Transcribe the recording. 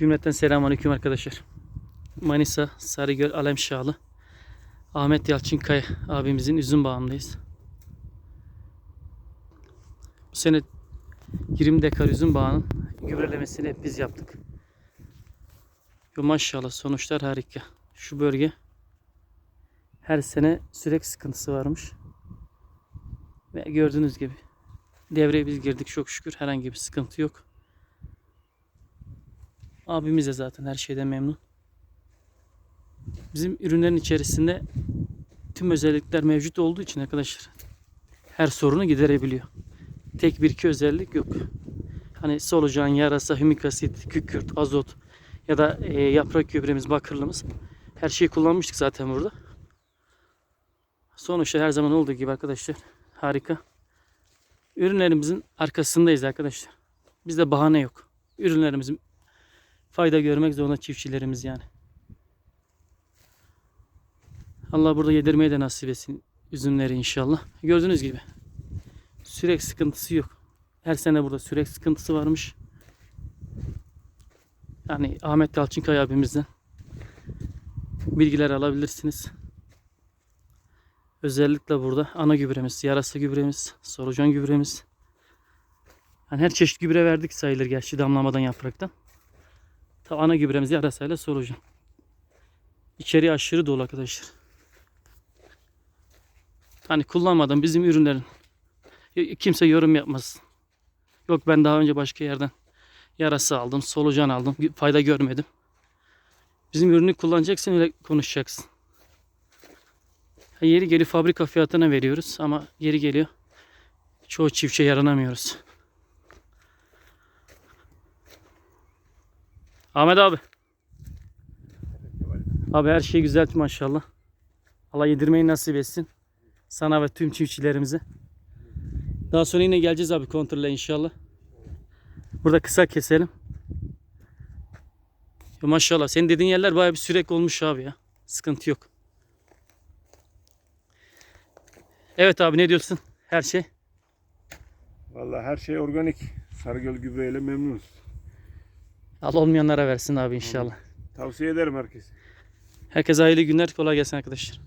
Cümleten selamünaleyküm arkadaşlar. Manisa Sarıgöl Alemşahlı Ahmet Yalçınkaya abimizin üzüm bağındayız. Bu sene 20 dekar üzüm bağının gübrelemesini hep biz yaptık. Yo maşallah sonuçlar harika. Şu bölge her sene sürek sıkıntısı varmış. Ve gördüğünüz gibi devreye biz girdik çok şükür herhangi bir sıkıntı yok. Abimiz de zaten her şeyden memnun. Bizim ürünlerin içerisinde tüm özellikler mevcut olduğu için arkadaşlar her sorunu giderebiliyor. Tek bir iki özellik yok. Hani solucan, yarasa, hümik asit, kükürt, azot ya da e, yaprak gübremiz, bakırlımız her şeyi kullanmıştık zaten burada. Sonuçta her zaman olduğu gibi arkadaşlar harika. Ürünlerimizin arkasındayız arkadaşlar. Bizde bahane yok. Ürünlerimizin fayda görmek zorunda çiftçilerimiz yani. Allah burada yedirmeyi de nasip etsin üzümleri inşallah. Gördüğünüz gibi sürek sıkıntısı yok. Her sene burada sürek sıkıntısı varmış. Yani Ahmet Yalçınkaya abimizden bilgiler alabilirsiniz. Özellikle burada ana gübremiz, yarasa gübremiz, solucan gübremiz. Yani her çeşit gübre verdik sayılır gerçi damlamadan yapraktan. Ta ana gübremiz yarasayla solucan. İçeri aşırı dolu arkadaşlar. Hani kullanmadan bizim ürünlerin kimse yorum yapmasın. Yok ben daha önce başka yerden yarası aldım, solucan aldım, fayda görmedim. Bizim ürünü kullanacaksın öyle konuşacaksın. Yeri geliyor fabrika fiyatına veriyoruz ama yeri geliyor çoğu çiftçiye yaranamıyoruz. Ahmet abi. Abi her şey güzel maşallah. Allah yedirmeyi nasip etsin. Sana ve tüm çiftçilerimize. Daha sonra yine geleceğiz abi kontrole inşallah. Burada kısa keselim. Ya maşallah senin dediğin yerler bayağı bir sürek olmuş abi ya. Sıkıntı yok. Evet abi ne diyorsun? Her şey. Vallahi her şey organik. Sarıgöl gübreyle memnunuz. Allah olmayanlara versin abi inşallah. Tavsiye ederim herkese. Herkese hayırlı günler. Kolay gelsin arkadaşlar.